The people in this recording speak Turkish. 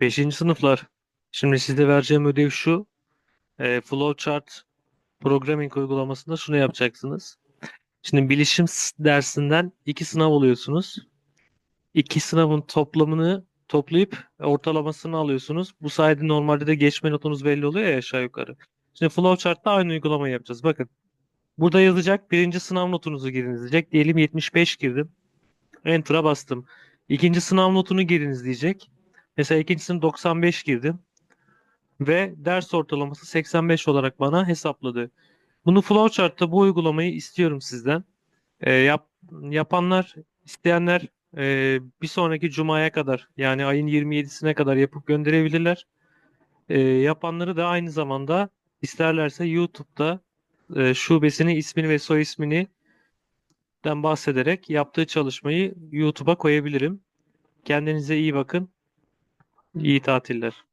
Beşinci sınıflar. Şimdi size vereceğim ödev şu. E, Flowchart Programming uygulamasında şunu yapacaksınız. Şimdi bilişim dersinden iki sınav oluyorsunuz. İki sınavın toplamını toplayıp ortalamasını alıyorsunuz. Bu sayede normalde de geçme notunuz belli oluyor ya aşağı yukarı. Şimdi Flowchart'ta aynı uygulamayı yapacağız. Bakın. Burada yazacak birinci sınav notunuzu giriniz diyecek. Diyelim 75 girdim. Enter'a bastım. İkinci sınav notunu giriniz diyecek. Mesela ikincisini 95 girdim. Ve ders ortalaması 85 olarak bana hesapladı. Bunu Flowchart'ta bu uygulamayı istiyorum sizden. Ee, yap, yapanlar, isteyenler e, bir sonraki cumaya kadar yani ayın 27'sine kadar yapıp gönderebilirler. Ee, yapanları da aynı zamanda isterlerse YouTube'da e, şubesini, ismini ve soy ismini den bahsederek yaptığı çalışmayı YouTube'a koyabilirim. Kendinize iyi bakın. İyi tatiller.